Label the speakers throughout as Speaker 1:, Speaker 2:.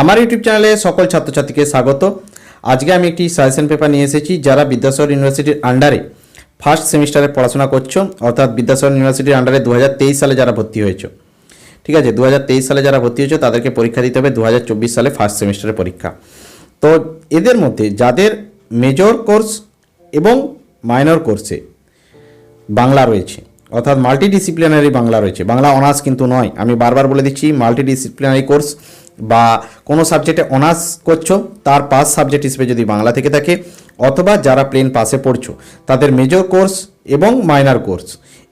Speaker 1: আমার ইউটিউব চ্যানেলে সকল ছাত্রছাত্রীকে স্বাগত। আজকে আমি একটি সাজেশন পেপার নিয়ে এসেছি, যারা বিদ্যাসাগর ইউনিভার্সিটির আন্ডারে ফার্স্ট সেমিস্টারে পড়াশোনা করছ, অর্থাৎ বিদ্যাসাগর ইউনিভার্সিটির আন্ডারে দু হাজার তেইশ সালে যারা ভর্তি হয়েছো। ঠিক আছে দু হাজার তেইশ সালে যারা ভর্তি হয়েছো, তাদেরকে পরীক্ষা দিতে হবে দু হাজার চব্বিশ সালে ফার্স্ট সেমিস্টারের পরীক্ষা। তো এদের মধ্যে যাদের মেজর কোর্স এবং মাইনর কোর্সে বাংলা রয়েছে, অর্থাৎ মাল্টিডিসিপ্লিনারি বাংলা রয়েছে। বাংলা অনার্স কিন্তু নয়, আমি বারবার বলে দিচ্ছি মাল্টিডিসিপ্লিনারি কোর্স বা কোনো সাবজেক্টে অনার্স করছ, তার পাস সাবজেক্ট হিসেবে যদি বাংলা থেকে থাকে, অথবা যারা প্লেন পাসে পড়ছো, তাদের মেজর কোর্স এবং মাইনার কোর্স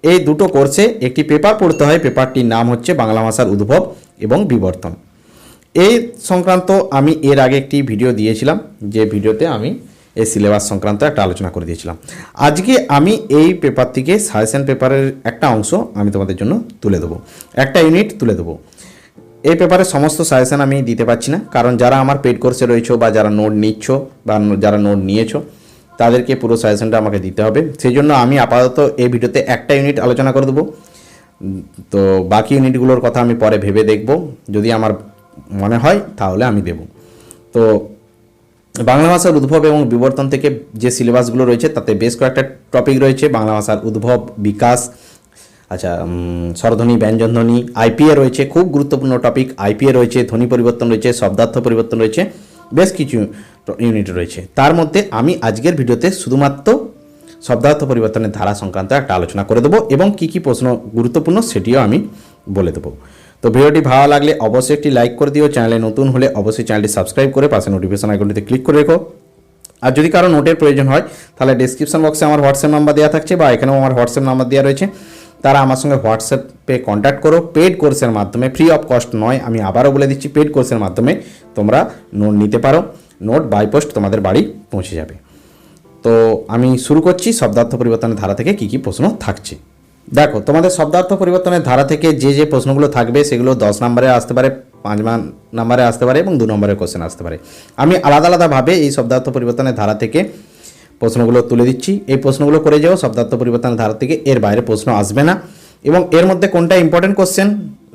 Speaker 1: এই দুটো কোর্সে একটি পেপার পড়তে হয় পেপারটির নাম হচ্ছে বাংলা ভাষার উদ্ভব এবং বিবর্তন। এই সংক্রান্ত আমি এর আগে একটি ভিডিও দিয়েছিলাম, যে ভিডিওতে আমি এই সিলেবাস সংক্রান্ত একটা আলোচনা করে দিয়েছিলাম। আজকে আমি এই পেপার থেকে সাজেশন পেপারের একটা অংশ আমি তোমাদের জন্য তুলে দেবো। একটা ইউনিট তুলে দেবো। এই পেপারে সমস্ত সাজেশান আমি দিতে পারছি না। কারণ যারা আমার পেড কোর্সে রয়েছো বা যারা নোট নিচ্ছ বা যারা নোট নিয়েছো, তাদেরকে পুরো সাজেশনটা আমাকে দিতে হবে। সেই জন্য আমি আপাতত এই ভিডিওতে একটা ইউনিট আলোচনা করে দেবো। তো বাকি ইউনিটগুলোর কথা আমি পরে ভেবে দেখব। যদি আমার মনে হয়, তাহলে আমি দেব। তো বাংলা ভাষার উদ্ভব এবং বিবর্তন থেকে যে সিলেবাসগুলো রয়েছে, তাতে বেশ কয়েকটা টপিক রয়েছে। বাংলা ভাষার উদ্ভব, বিকাশ আচ্ছা স্বরধ্বনি, ব্যঞ্জনধ্বনি আইপিএ রয়েছে, খুব গুরুত্বপূর্ণ টপিক আইপিএ রয়েছে, ধ্বনি পরিবর্তন রয়েছে, শব্দার্থ পরিবর্তন রয়েছে, বেশ কিছু ইউনিট রয়েছে। তার মধ্যে আমি আজকের ভিডিওতে শুধুমাত্র শব্দার্থ পরিবর্তনের ধারা সংক্রান্ত একটা আলোচনা করে দেবো এবং কী কী প্রশ্ন গুরুত্বপূর্ণ সেটিও আমি বলে দেবো। তো ভিডিওটি ভালো লাগলে অবশ্যই একটি লাইক করে দিও, চ্যানেলে নতুন হলে অবশ্যই চ্যানেলটি সাবস্ক্রাইব করে পাশে নোটিফিকেশন আইকনটিতে ক্লিক করে রেখো। আর যদি কারও নোটের প্রয়োজন হয়, তাহলে ডিসক্রিপশন বক্সে আমার হোয়াটসঅ্যাপ নাম্বার দেওয়া থাকছে বা এখানেও আমার হোয়াটসঅ্যাপ নাম্বার দেওয়া রয়েছে। তারা আমার সঙ্গে হোয়াটসঅ্যাপে কন্ট্যাক্ট করো। পেড কোর্সের মাধ্যমে ফ্রি অফ কস্ট নয়, আমি আবারও বলে দিচ্ছি পেড কোর্সের মাধ্যমে তোমরা নোট নিতে পারো। নোট বাই পোস্ট তোমাদের বাড়ি পৌঁছে যাবে। তো আমি শুরু করছি শব্দার্থ পরিবর্তনের ধারা থেকে কি কি প্রশ্ন থাকছে। দেখো, তোমাদের শব্দার্থ পরিবর্তনের ধারা থেকে যে যে প্রশ্নগুলো থাকবে, সেগুলো দশ নম্বরে আসতে পারে, পাঁচ নম্বরে আসতে পারে এবং দু নম্বরের কোশ্চেন আসতে পারে। আমি আলাদা আলাদাভাবে এই শব্দার্থ পরিবর্তনের ধারা থেকে প্রশ্নগুলো তুলে দিচ্ছি। এই প্রশ্নগুলো করে যাও, শব্দার্থ পরিবর্তনের ধারা থেকে এর বাইরে প্রশ্ন আসবে না। এবং এর মধ্যে কোনটা ইম্পর্টেন্ট কোশ্চেন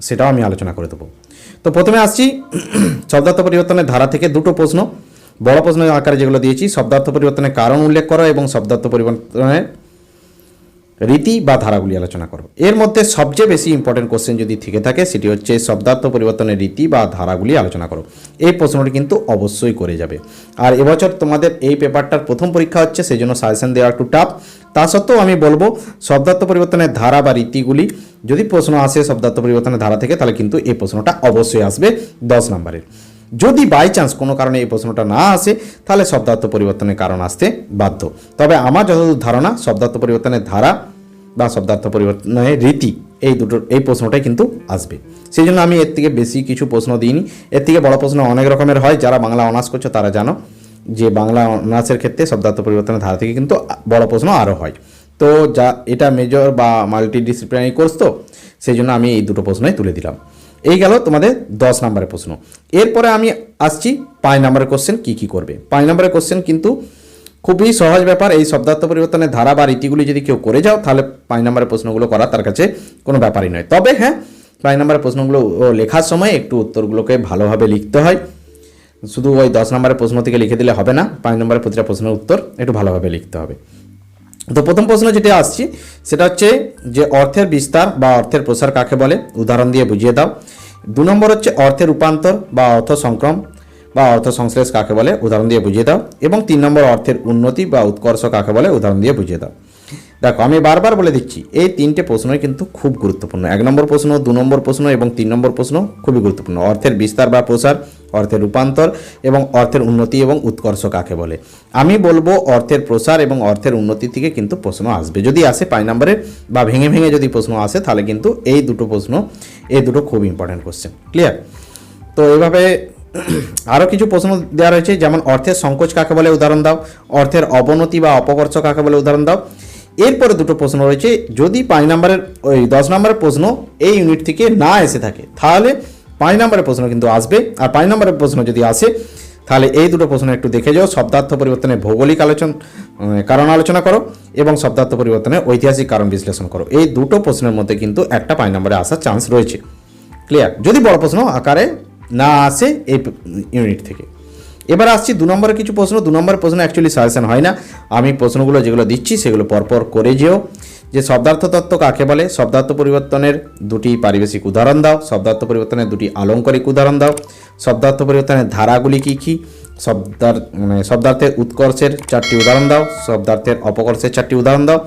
Speaker 1: সেটাও আমি আলোচনা করে দেবো। তো প্রথমে আসছি, শব্দার্থ পরিবর্তনের ধারা থেকে দুটো প্রশ্ন। বড় প্রশ্নের আকারে যেগুলো দিয়েছি, শব্দার্থ পরিবর্তনের কারণ উল্লেখ করো এবং শব্দার্থ পরিবর্তনের রীতি বা ধারাগুলি আলোচনা করো এর মধ্যে সবচেয়ে বেশি ইম্পর্টেন্ট কোশ্চেন যদি থেকে থাকে, সেটি হচ্ছে শব্দার্থ পরিবর্তনের রীতি বা ধারাগুলি আলোচনা করো। এই প্রশ্নটি কিন্তু অবশ্যই করে যাবে। আর এবছর তোমাদের এই পেপারটার প্রথম পরীক্ষা হচ্ছে সেই জন্য সাজেশন দেওয়া একটু টাফ তা সত্ত্বেও আমি বলব, শব্দার্থ পরিবর্তনের ধারা বা রীতিগুলি, যদি প্রশ্ন আসে শব্দার্থ পরিবর্তনের ধারা থেকে, তাহলে কিন্তু এই প্রশ্নটা অবশ্যই আসবে দশ নম্বরের। যদি বাই চান্স কোনো কারণে এই প্রশ্নটা না আসে, তাহলে শব্দার্থ পরিবর্তনের কারণ আসতে বাধ্য। তবে আমার যতদূর ধারণা, শব্দার্থ পরিবর্তনের ধারা বা শব্দার্থ পরিবর্তনের রীতি এই দুটোর এই প্রশ্নটাই কিন্তু আসবে। সেই জন্য আমি এর থেকে বেশি কিছু প্রশ্ন দিইনি। এর থেকে বড় প্রশ্ন অনেক রকমের হয়। যারা বাংলা অনার্স করছ, তারা জানো যে বাংলা অনার্সের ক্ষেত্রে শব্দার্থ পরিবর্তনের ধারা থেকে কিন্তু বড় প্রশ্ন আরও হয়। তো যা, এটা মেজর বা মাল্টি ডিসিপ্লিনারি কোর্স তো সেই জন্য আমি এই দুটো প্রশ্নই তুলে দিলাম। এই গেল তোমাদের দশ নম্বরের প্রশ্ন। এরপরে আমি আসছি পাঁচ নম্বরের কোশ্চেন কী কী করবে? পাঁচ নম্বরের কোশ্চেন কিন্তু খুবই সহজ ব্যাপার। এই শব্দার্থ পরিবর্তনের ধারা বা রীতিগুলি যদি কেউ করে যাও, তাহলে পাঁচ নম্বরের প্রশ্নগুলো করা তার কাছে কোনো ব্যাপারই নয়। তবে হ্যাঁ পাঁচ নম্বরের প্রশ্নগুলো লেখার সময় একটু উত্তরগুলোকে ভালোভাবে লিখতে হয়। শুধু ওই দশ নম্বরের প্রশ্ন থেকে লিখে দিলে হবে না, পাঁচ নম্বরের প্রতিটা প্রশ্নের উত্তর একটু ভালোভাবে লিখতে হবে। তো প্রথম প্রশ্ন যেটা আসছি, সেটা হচ্ছে যে অর্থের বিস্তার বা অর্থের প্রসার কাকে বলে? উদাহরণ দিয়ে বুঝিয়ে দাও। দু নম্বর হচ্ছে অর্থের রূপান্তর বা অর্থ সংক্রম বা অর্থ সংশ্লেষ কাকে বলে? উদাহরণ দিয়ে বুঝিয়ে দাও। এবং তিন নম্বর অর্থের উন্নতি বা উৎকর্ষ কাকে বলে? উদাহরণ দিয়ে বুঝিয়ে দাও। দেখো, আমি বারবার বলে দিচ্ছি, এই তিনটে প্রশ্নই কিন্তু খুব গুরুত্বপূর্ণ। এক নম্বর প্রশ্ন, দু নম্বর প্রশ্ন এবং তিন নম্বর প্রশ্ন খুবই গুরুত্বপূর্ণ। অর্থের বিস্তার বা প্রসার অর্থের রূপান্তর এবং অর্থের উন্নতি এবং উৎকর্ষ কাকে বলে। আমি বলব অর্থের প্রসার এবং অর্থের উন্নতি থেকে কিন্তু প্রশ্ন আসবে। যদি আসে পাঁচ নম্বরের বা ভেঙে ভেঙে যদি প্রশ্ন আসে, তাহলে কিন্তু এই দুটো প্রশ্ন, এই দুটো খুব ইম্পর্ট্যান্ট কোশ্চেন ক্লিয়ার তো এইভাবে আরও কিছু প্রশ্ন দেওয়া রয়েছে, যেমন অর্থের সংকোচ কাকে বলে উদাহরণ দাও, অর্থের অবনতি বা অপকর্ষ কাকে বলে উদাহরণ দাও। এরপরে দুটো প্রশ্ন রয়েছে, যদি পাঁচ নম্বরের, ওই দশ নম্বরের প্রশ্ন এই ইউনিট থেকে না এসে থাকে, তাহলে পাঁচ নম্বরের প্রশ্ন কিন্তু আসবে। আর পাঁচ নম্বরের প্রশ্ন যদি আসে, তাহলে এই দুটো প্রশ্ন একটু দেখে যাও। শব্দার্থ পরিবর্তনের ভৌগোলিক আলোচনা কারণ আলোচনা করো এবং শব্দার্থ পরিবর্তনের ঐতিহাসিক কারণ বিশ্লেষণ করো। এই দুটো প্রশ্নের মধ্যে কিন্তু একটা পাঁচ নম্বরে আসার চান্স রয়েছে। ক্লিয়ার যদি বড় প্রশ্ন আকারে না আসে এই ইউনিট থেকে। এবার আসছি দু নম্বরের কিছু প্রশ্ন। দু নম্বরের প্রশ্ন অ্যাকচুয়ালি সাজেশন হয় না। আমি প্রশ্নগুলো যেগুলো দিচ্ছি, সেগুলো পরপর করে যেও। যে শব্দার্থ তত্ত্ব কাকে বলে? শব্দার্থ পরিবর্তনের দুটি পারিবেশিক উদাহরণ দাও। শব্দার্থ পরিবর্তনের দুটি আলঙ্কারিক উদাহরণ দাও। শব্দার্থ পরিবর্তনের ধারাগুলি কী কী? শব্দার মানে শব্দার্থের উৎকর্ষের চারটি উদাহরণ দাও। শব্দার্থের অপকর্ষের চারটি উদাহরণ দাও।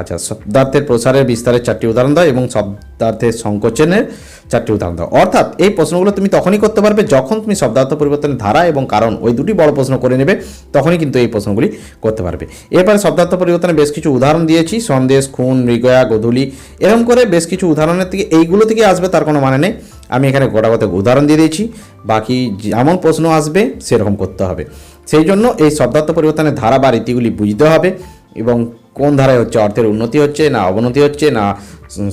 Speaker 1: আচ্ছা শব্দার্থের প্রসারের বিস্তারের চারটি উদাহরণ দাও এবং শব্দার্থের সংকোচনের চারটি উদাহরণ দাও। অর্থাৎ এই প্রশ্নগুলো তুমি তখনই করতে পারবে যখন তুমি শব্দার্থ পরিবর্তনের ধারা এবং কারণ ওই দুটি বড় প্রশ্ন করে নেবে, তখনই কিন্তু এই প্রশ্নগুলি করতে পারবে। এরপরে শব্দার্থ পরিবর্তনের বেশ কিছু উদাহরণ দিয়েছি, সন্দেশ, খুন, মৃগয়া, গধূলি এরকম করে বেশ কিছু উদাহরণের থেকে এইগুলো থেকে আসবে, তার কোনো মানে নেই। আমি এখানে গোটাগত উদাহরণ দিয়ে দিয়েছি, বাকি যেমন প্রশ্ন আসবে সেরকম করতে হবে। সেই জন্য এই শব্দার্থ পরিবর্তনের ধারা বা রীতিগুলি বুঝতে হবে এবং কোন ধারায় হচ্ছে? অর্থের উন্নতি হচ্ছে না অবনতি হচ্ছে না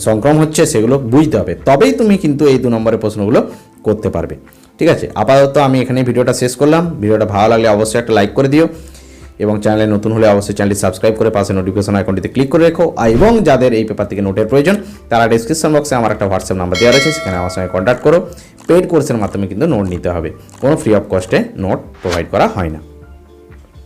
Speaker 1: সংক্রম হচ্ছে সেগুলো বুঝতে হবে। তবেই তুমি কিন্তু এই দু নম্বরের প্রশ্নগুলো করতে পারবে। ঠিক আছে? আপাতত আমি এখানে ভিডিওটা শেষ করলাম। ভিডিওটা ভালো লাগলে অবশ্যই একটা লাইক করে দিও এবং চ্যানেলে নতুন হলে অবশ্যই চ্যানেলটি সাবস্ক্রাইব করে পাশে নোটিফিকেশন আইকনটিতে ক্লিক করে রেখো। এবং যাদের এই পেপার থেকে নোটের প্রয়োজন, তারা ডিসক্রিপশন বক্সে আমার একটা হোয়াটসঅ্যাপ নাম্বার দেওয়া রয়েছে, সেখানে আমার সঙ্গে কন্ট্যাক্ট করো। পেড কোর্সের মাধ্যমে কিন্তু নোট নিতে হবে। কোনো ফ্রি অফ কস্টে নোট প্রোভাইড করা হয় না।